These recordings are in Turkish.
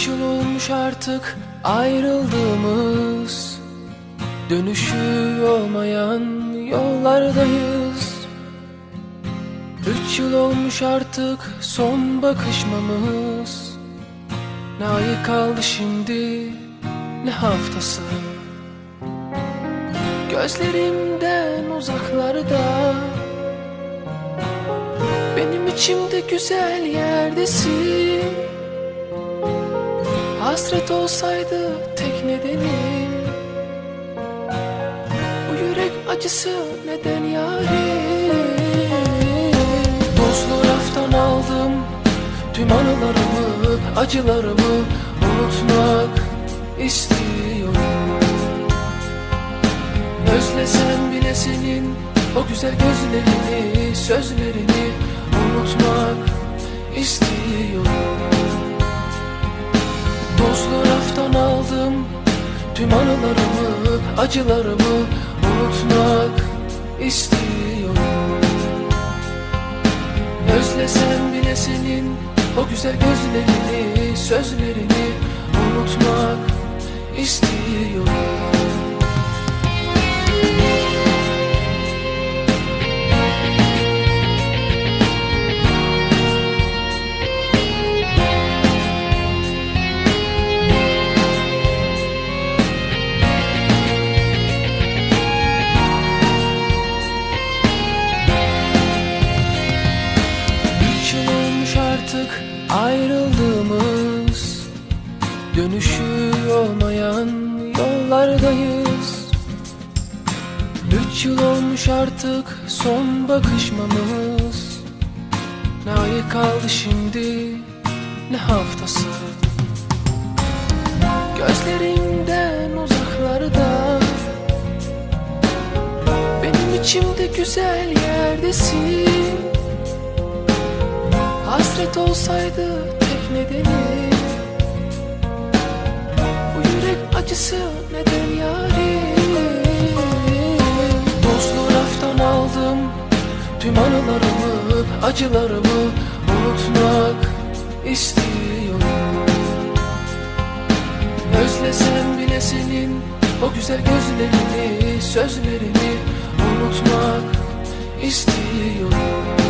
Üç yıl olmuş artık ayrıldığımız. Dönüşü olmayan yollardayız. Üç yıl olmuş artık son bakışmamız. Ne ayı kaldı şimdi ne haftası. Gözlerimden uzaklarda. Benim içimde güzel yerdesin Hasret olsaydı tek nedenim. Bu yürek acısı neden yarim? Tozlu raftan aldım Tüm anılarımı, acılarımı unutmak istiyorum. Özlesem bile senin o güzel gözlerini, sözlerini tüm anılarımı, acılarımı unutmak istiyorum. Özlesem bile senin o güzel gözlerini, sözlerini unutmak istiyorum ayrıldığımız Dönüşü olmayan yollardayız. Üç yıl olmuş artık son bakışmamız. Ne ayı kaldı şimdi ne haftası. Gözlerimden uzaklarda. Benim içimde güzel yerdesin Hasret olsaydı tek nedeni. Bu yürek acısı neden yarim? Tozlu raftan aldım Tüm anılarımı, acılarımı unutmak istiyorum. Özlesem bile senin o güzel gözlerini, sözlerini unutmak istiyorum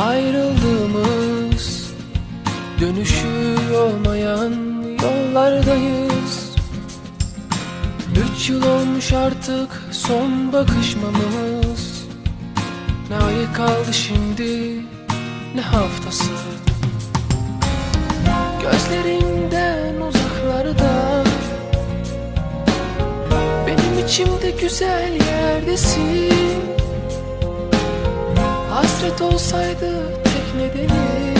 ayrıldığımız Dönüşü olmayan yollardayız. Üç yıl olmuş artık son bakışmamız. Ne ayı kaldı şimdi ne haftası. Gözlerimden uzaklarda. Benim içimde güzel yerdesin Hasret olsaydı tek nedeni.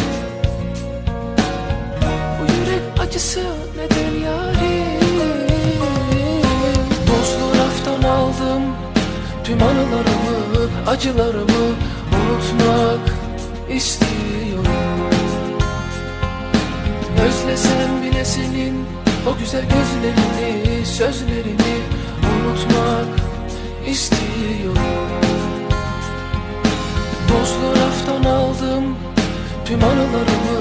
Bu yürek acısı neden yarim? Tozlu raftan aldım Tüm anılarımı, acılarımı unutmak istiyorum. Özlesem bile senin o güzel gözlerini, sözlerini unutmak istiyorum tüm anılarımı